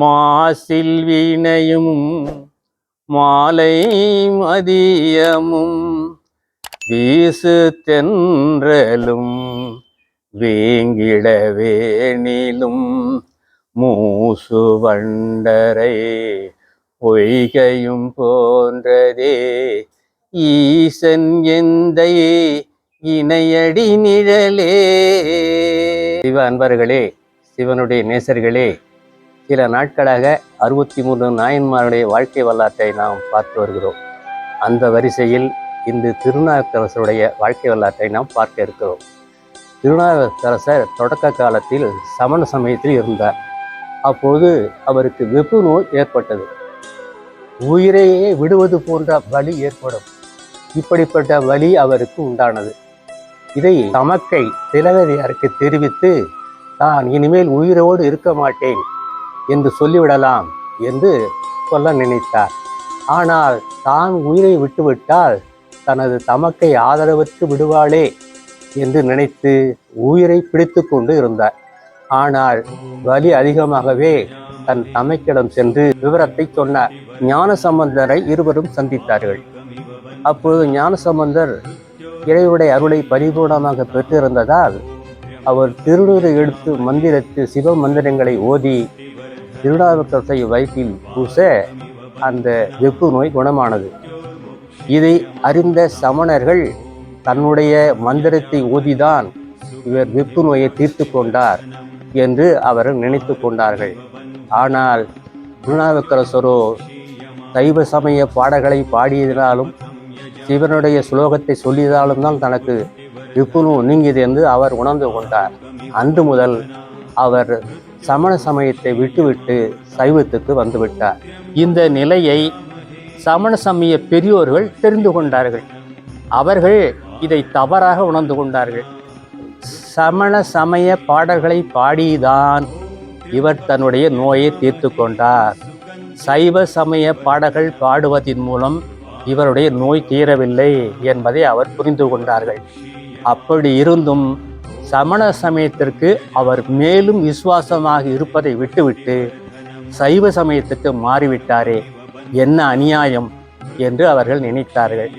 மாசில் வீணையும் மாலை மதியமும் வீசு தென்றலும் வேங்கிடவேணிலும் மூசு வண்டரை பொய்கையும் போன்றதே. ஈசன் எந்தை இணையடி நிழலே. சிவ அன்பர்களே சிவனுடைய நேசர்களே சில நாட்களாக அறுபத்தி மூணு நாயன்மாருடைய வாழ்க்கை வரலாற்றை நாம் பார்த்து வருகிறோம். அந்த வரிசையில் இன்று திருநாவுக்கரசருடைய வாழ்க்கை வரலாற்றை நாம் பார்க்க இருக்கிறோம். திருநாவுக்கரசர் தொடக்க காலத்தில் சமண சமயத்தில் இருந்தார். அப்போது அவருக்கு வெப்பு நோய் ஏற்பட்டது. உயிரையே விடுவது போன்ற வலி ஏற்படும். இப்படிப்பட்ட வலி அவருக்கு உண்டானது. இதை தமக்கை திலகதியாருக்கு தெரிவித்து தான் இனிமேல் உயிரோடு இருக்க மாட்டேன். என்று சொல்லிவிடலாம் என்று சொல்ல நினைத்தார். ஆனால் தான் உயிரை விட்டுவிட்டால் தனது தமக்கை ஆதரவற்று விடுவாளே என்று நினைத்து உயிரை பிடித்து கொண்டு இருந்தார். ஆனால் வலி அதிகமாகவே தன் தமைக்கிடம் சென்று விவரத்தை சொன்னார். ஞானசம்பந்தரை இருவரும் சந்தித்தார்கள். அப்பொழுது ஞானசம்பந்தர் இறைவுடைய இறைவனுடைய அருளை பரிபூர்ணமாக பெற்றிருந்ததால் அவர் திருநூறு எடுத்து மந்திரத்து சிவ மந்திரங்களை ஓதி திருநாவுக்கரசை வயிற்றில் பூச அந்த வெப்பு நோய் குணமானது. இதை அறிந்த சமணர்கள் தன்னுடைய மந்திரத்தை ஓதிதான் இவர் வெப்பு நோயை தீர்த்து கொண்டார் என்று அவர்கள் நினைத்து கொண்டார்கள். ஆனால் திருநாவுக்கரசரோ சைவ சமய பாடல்களை பாடியதினாலும் சிவனுடைய சுலோகத்தை சொல்லியதாலும் தான் தனக்கு விப்புணு நீங்கியது என்று அவர் உணர்ந்து கொண்டார். அன்று முதல் அவர் சமண சமயத்தை விட்டுவிட்டு சைவத்துக்கு வந்துவிட்டார். இந்த நிலையை சமண சமய பெரியோர்கள் தெரிந்து கொண்டார்கள். அவர்கள் இதை தவறாக உணர்ந்து கொண்டார்கள். சமண சமய பாடல்களை பாடிதான் இவர் தன்னுடைய நோயை தீர்த்து கொண்டார். சைவ சமய பாடல்கள் பாடுவதின் மூலம் இவருடைய நோய் தீரவில்லை என்பதை அவர் புரிந்து கொண்டார்கள். அப்படி இருந்தும் சமண சமயத்திற்கு அவர் மேலும் விசுவாசமாக இருப்பதை விட்டுவிட்டு சைவ சமயத்துக்கு மாறிவிட்டாரே. என்ன அநியாயம்? என்று அவர்கள் நினைத்தார்கள்.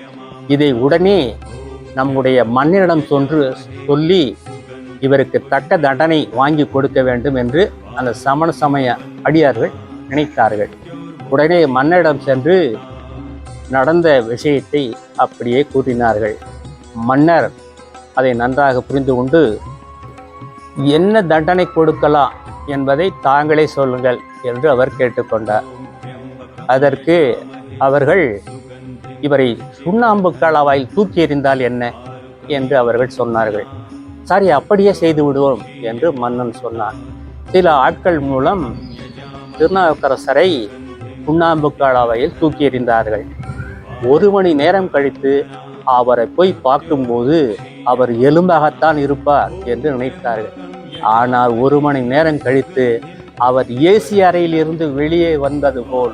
இதை உடனே நம்முடைய மன்னனிடம் சொன்று சொல்லி இவருக்கு தக்க தண்டனை வாங்கி கொடுக்க வேண்டும் என்று அந்த சமண சமய அடியார்கள் நினைத்தார்கள். உடனே மன்னரிடம் சென்று நடந்த விஷயத்தை அப்படியே கூறினார்கள். மன்னர் அதை நன்றாக புரிந்து கொண்டு என்ன தண்டனை கொடுக்கலாம் என்பதை தாங்களே சொல்லுங்கள் என்று அவர் கேட்டுக்கொண்டார். அதற்கு அவர்கள் இவரை சுண்ணாம்பு கலவாயில் தூக்கி எறிந்தால் என்ன? என்று அவர்கள் சொன்னார்கள். சரி அப்படியே செய்து விடுவோம் என்று மன்னன் சொன்னான். சில ஆட்கள் மூலம் திருநாவுக்கரசரை சுண்ணாம்பு கலவாயில் தூக்கி எறிந்தார்கள். ஒரு மணி நேரம் கழித்து அவரை போய் பார்க்கும்போது அவர் எலும்பாகத்தான் இருப்பார் என்று நினைத்தார்கள். ஆனால் ஒரு மணி நேரம் கழித்து அவர் ஏசி அறையில் இருந்து வெளியே வந்தது போல்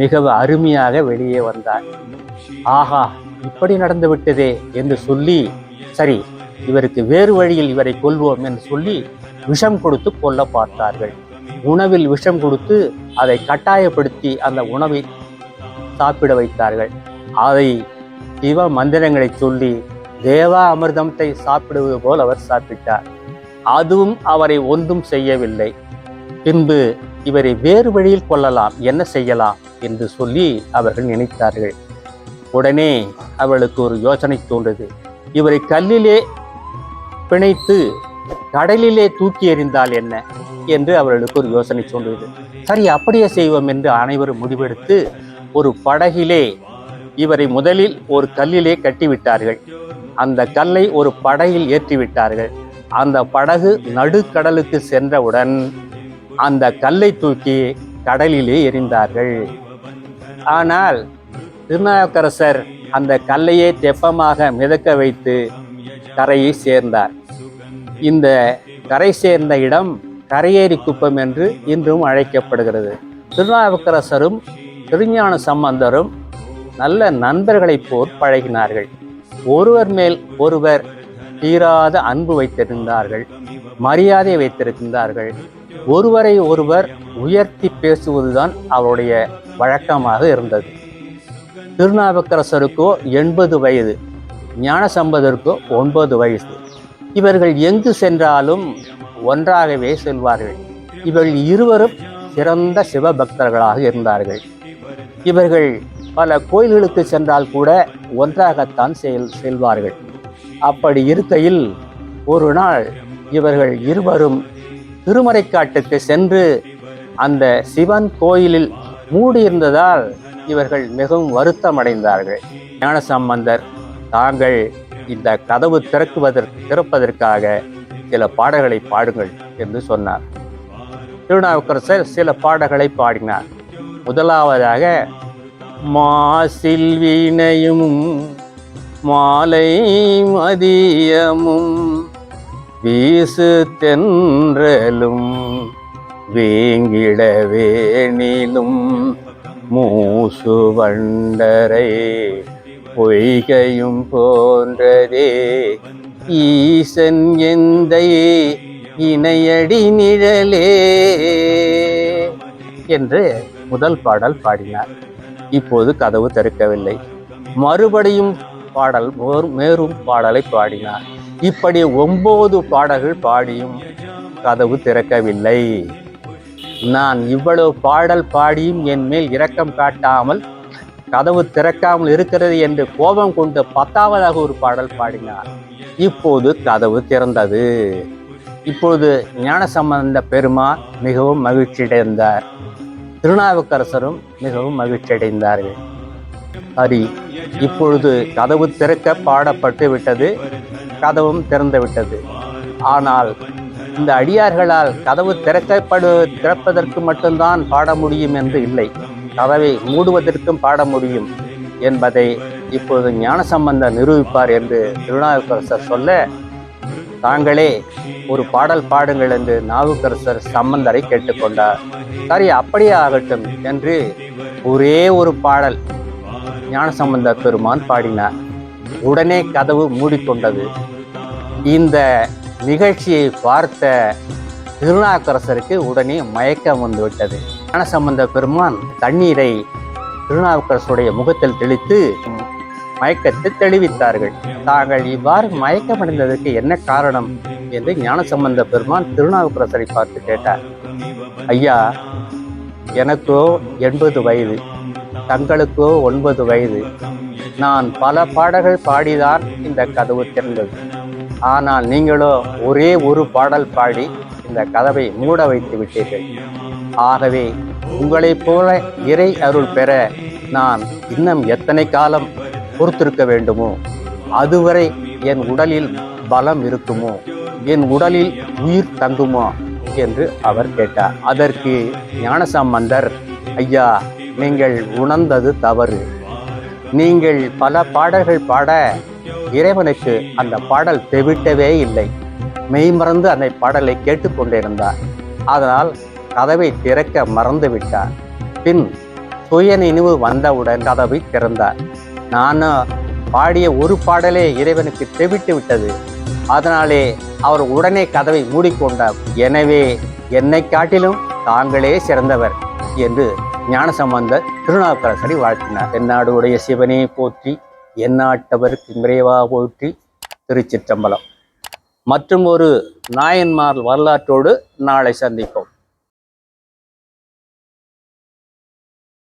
மிக அருமையாக வெளியே வந்தார். ஆஹா இப்படி நடந்துவிட்டதே என்று சொல்லி சரி இவருக்கு வேறு வழியில் இவரை கொள்வோம் என்று சொல்லி விஷம் கொடுத்து கொல்ல பார்த்தார்கள். உணவில் விஷம் கொடுத்து அதை கட்டாயப்படுத்தி அந்த உணவை சாப்பிட வைத்தார்கள். அதை சிவ மந்திரங்களை சொல்லி தேவா அமிர்தத்தை சாப்பிடுவது போல் அவர் சாப்பிட்டார். அதுவும் அவரை ஒன்றும் செய்யவில்லை. பின்பு இவரை வேறு வழியில் கொள்ளலாம் என்ன செய்யலாம் என்று சொல்லி அவர்கள் நினைத்தார்கள். உடனே அவளுக்கு ஒரு யோசனை தோன்றது இவரை கல்லிலே பிணைத்து கடலிலே தூக்கி எறிந்தால் என்ன என்று அவர்களுக்கு ஒரு யோசனை தோன்றியது. சரி அப்படியே செய்வோம் என்று அனைவரும் முடிவெடுத்து ஒரு படகிலே இவரை முதலில் ஒரு கல்லிலே கட்டிவிட்டார்கள். அந்த கல்லை ஒரு படகில் ஏற்றிவிட்டார்கள். அந்த படகு நடுக்கடலுக்கு சென்றவுடன் அந்த கல்லை தூக்கி கடலிலே எறிந்தார்கள். ஆனால் திருநாவுக்கரசர் அந்த கல்லையே தெப்பமாக மிதக்க வைத்து கரையை சேர்ந்தார். இந்த கரை சேர்ந்த இடம் கரையேறி குப்பம் என்று இன்றும் அழைக்கப்படுகிறது. திருநாவுக்கரசரும் திருஞான சம்பந்தரும் நல்ல நண்பர்களைப் போல் பழகினார்கள். ஒருவர் மேல் ஒருவர் தீராத அன்பு வைத்திருந்தார்கள் மரியாதை வைத்திருக்கின்றார்கள் ஒருவரை ஒருவர் உயர்த்தி பேசுவதுதான் அவருடைய வழக்கமாக இருந்தது. திருநாவுக்கரசருக்கோ எண்பது வயது ஞானசம்பதருக்கோ ஒன்பது வயது இவர்கள் எங்கு சென்றாலும் ஒன்றாகவே செல்வார்கள். இவர்கள் இருவரும் சிறந்த சிவபக்தர்களாக இருந்தார்கள். இவர்கள் பல கோயில்களுக்கு சென்றால் கூட ஒன்றாகத்தான் செல் செல்வார்கள். அப்படி இருக்கையில் ஒரு நாள் இவர்கள் இருவரும் திருமறைக்காட்டுக்கு சென்று அந்த சிவன் கோயிலில் மூடியிருந்ததால் இவர்கள் மிகவும் வருத்தமடைந்தார்கள். ஞானசம்பந்தர் தாங்கள் இந்த கதவு திறக்குவதற்கு திறப்பதற்காக சில பாடல்களை பாடுங்கள் என்று சொன்னார். திருநாவுக்கரசர் சில பாடல்களை பாடினார். முதலாவதாக மாசில் வீணையும் மாலை மதியமும் வீசு தென்றலும் வேங்கிடவேணிலும் மூசு வண்டரை பொய்கையும் போன்றதே. ஈசன் எந்தை இணையடி நிழலே என்று முதல் பாடல் பாடினார். இப்போது கதவு திறக்கவில்லை. மறுபடியும் பாடல் மேரும் மேலும் பாடலை பாடினார். இப்படி ஒன்பது பாடல்கள் பாடியும் கதவு திறக்கவில்லை. நான் இவ்வளவு பாடல் பாடியும் என் மேல் இரக்கம் காட்டாமல் கதவு திறக்காமல் இருக்கிறது என்று கோபம் கொண்டு பத்தாவதாக ஒரு பாடல் பாடினார். இப்போது கதவு திறந்தது. இப்பொழுது ஞானசம்பந்த பெருமா மிகவும் மகிழ்ச்சியடைந்தார். திருநாவுக்கரசரும் மிகவும் மகிழ்ச்சியடைந்தார்கள். ஹரி இப்பொழுது கதவு திறக்க பாடப்பட்டு விட்டது கதவும் திறந்து விட்டது. ஆனால் இந்த அடியார்களால் கதவு திறக்கப்படு திறப்பதற்கு மட்டும்தான் பாட முடியும் என்று இல்லை. கதவை மூடுவதற்கும் பாட முடியும் என்பதை இப்பொழுது ஞானசம்பந்தர் நிரூபிப்பார் என்று திருநாவுக்கரசர் சொல்ல தாங்களே ஒரு பாடல் பாடுங்கள் என்று நாவுக்கரசர் சம்பந்தரை கேட்டுக்கொண்டார். சரி அப்படியே ஆகட்டும் என்று ஒரே ஒரு பாடல் ஞானசம்பந்த பெருமான் பாடினார். உடனே கதவு மூடிக்கொண்டது. இந்த நிகழ்ச்சியை பார்த்த திருநாவுக்கரசருக்கு உடனே மயக்கம் வந்துவிட்டது. ஞானசம்பந்த பெருமான் தண்ணீரை திருநாவுக்கரசருடைய முகத்தில் தெளித்து மயக்கத்தை தெளிவித்தார்கள். தாங்கள் இவ்வாறு மயக்கமடைந்ததற்கு என்ன காரணம் என்று ஞானசம்பந்த பெருமான் திருநாவுக்கரசரை பார்த்து கேட்டார். ஐயா எனக்கோ எண்பது வயது தங்களுக்கோ ஒன்பது வயது. நான் பல பாடல்கள் பாடிதான் இந்த கதவு திறந்தது. ஆனால் நீங்களோ ஒரே ஒரு பாடல் பாடி இந்த கதவை மூட வைத்து விட்டீர்கள். ஆகவே உங்களைப் போல இறை அருள் பெற நான் இன்னும் எத்தனை காலம் பொறுத்திருக்க வேண்டுமோ? அதுவரை என் உடலில் பலம் இருக்குமோ? என் உடலில் உயிர் தங்குமோ? என்று அவர் கேட்டார். அதற்கு ஞானசம்பந்தர் ஐயா நீங்கள் உணர்ந்தது தவறு. நீங்கள் பல பாடல்கள் பாட இறைவனுக்கு அந்த பாடல் தெவிட்டவே இல்லை. மெய்மறந்து அந்த பாடலை கேட்டுக்கொண்டிருந்தார் அதனால் கதவை திறக்க மறந்து விட்டார். பின் சுய நினைவு வந்தவுடன் கதவை திறந்தார். நான் பாடிய ஒரு பாடலே இறைவனுக்கு தெவிட்டு விட்டது. அதனாலே அவர் உடனே கதவை மூடிக்கொண்டார். எனவே என்னை காட்டிலும் தாங்களே சிறந்தவர் என்று ஞானசம்பந்தர் திருநாவுக்கரசரை வாழ்த்தினார். தென்னாடு உடைய சிவனே போற்றி எந்நாட்டவருக்கு நிறைவா போற்றி திருச்சிற்றம்பலம். மற்றும் ஒரு நாயன்மார் வரலாற்றோடு நாளை சந்திப்போம்.